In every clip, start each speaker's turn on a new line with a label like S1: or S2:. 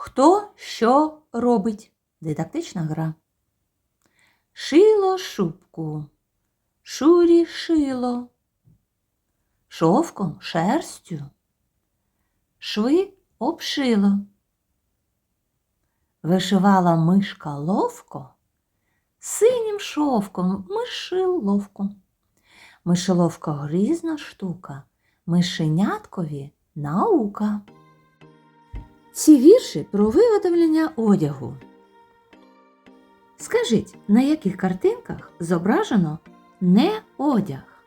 S1: Хто що робить? Дидактична гра. Шило шубку. Шурі шило. Шовком шерстю. Шви обшило. Вишивала мишка ловко, синім шовком мишиловку. Мишеловка грізна штука, мишеняткові наука. Ці вірші про виготовлення одягу. Скажіть, на яких картинках зображено не одяг?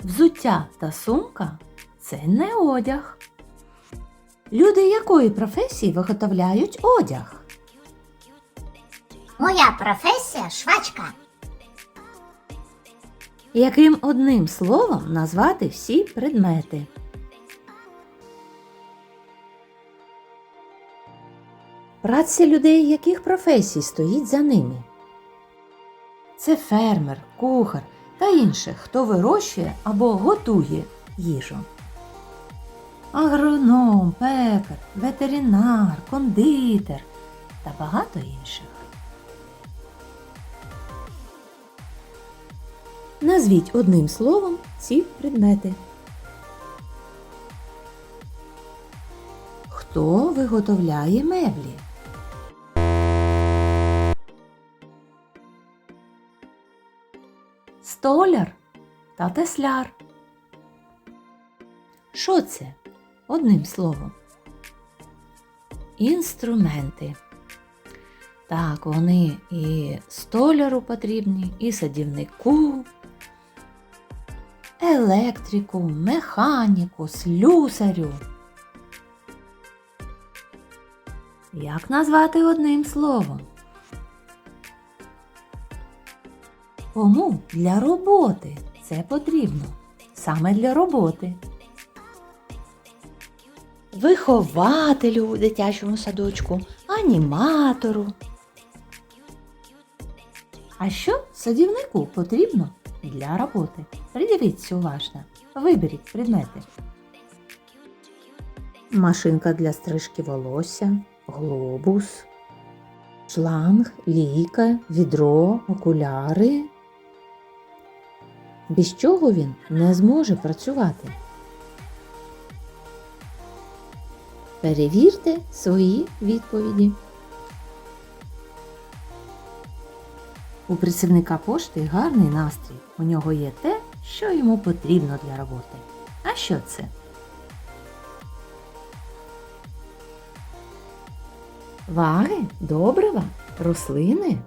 S1: Взуття та сумка це не одяг. Люди якої професії виготовляють одяг?
S2: Моя професія швачка.
S1: Яким одним словом назвати всі предмети? Праця людей яких професій стоїть за ними? Це фермер, кухар та інших, хто вирощує або готує їжу. Агроном, пекар, ветеринар, кондитер та багато інших. Назвіть одним словом ці предмети. Хто виготовляє меблі? Столяр та тесляр. Що це? Одним словом. Інструменти. Так, вони і столяру потрібні, і садівнику, електрику, механіку, слюсарю. Як назвати одним словом? Кому для роботи це потрібно? Саме для роботи. Вихователю у дитячому садочку, аніматору. А що садівнику потрібно для роботи? Придивіться уважно. Виберіть предмети. Машинка для стрижки волосся, глобус, шланг, лійка, відро, окуляри. Без чого він не зможе працювати? Перевірте свої відповіді. У працівника пошти гарний настрій. У нього є те, що йому потрібно для роботи. А що це? Ваги, добрива, рослини.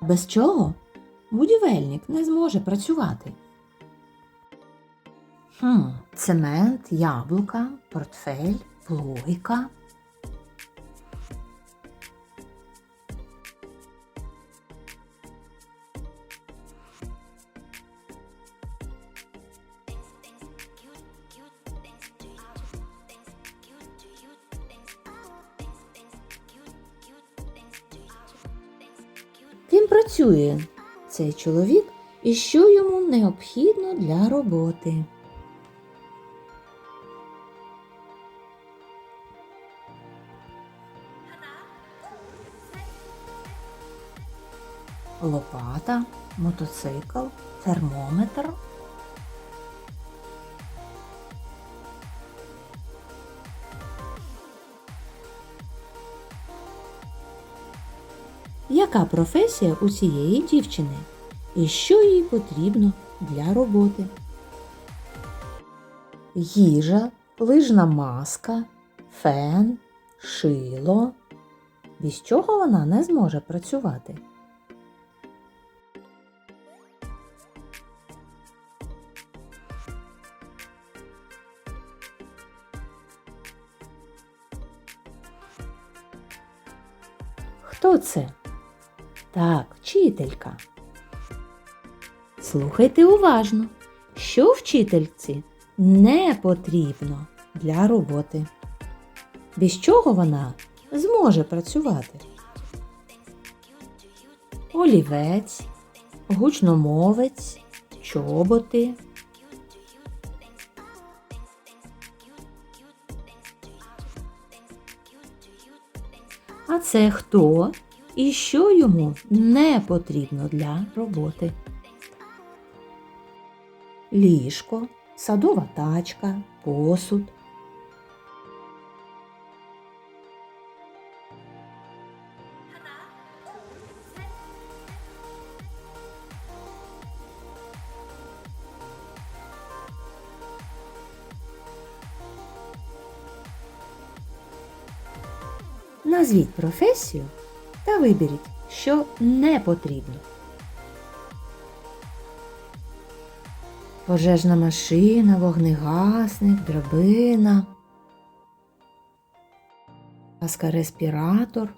S1: Без чого будівельник не зможе працювати. Хм, цемент, яблука, портфель, плойка. Ким працює цей чоловік і що йому необхідно для роботи? Лопата, мотоцикл, термометр. Яка професія у цієї дівчини? І що їй потрібно для роботи? Їжа, лижна маска, фен, шило. Без чого вона не зможе працювати? Хто це? Так, вчителька. Слухайте уважно, що вчительці не потрібно для роботи. Без чого вона зможе працювати? Олівець, гучномовець, чоботи. А це хто і що йому не потрібно для роботи? Ліжко, садова тачка, посуд. Назвіть професію та виберіть, що не потрібно. Пожежна машина, вогнегасник, драбина, респіратор.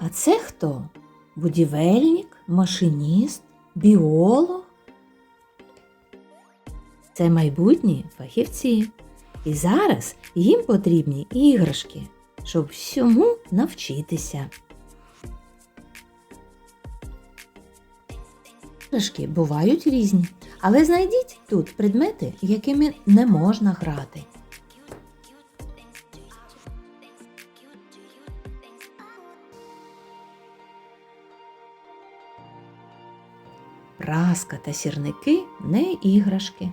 S1: А це хто? Будівельник, машиніст, біолог? Це майбутні фахівці. І зараз їм потрібні іграшки, щоб всьому навчитися. Іграшки бувають різні, але знайдіть тут предмети, якими не можна грати. Праска та сірники не іграшки.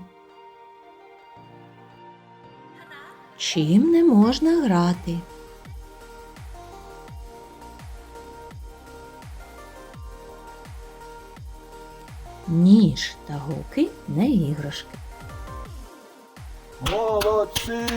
S1: Чим не можна грати? Ніж та голки не іграшки.
S3: Молодці!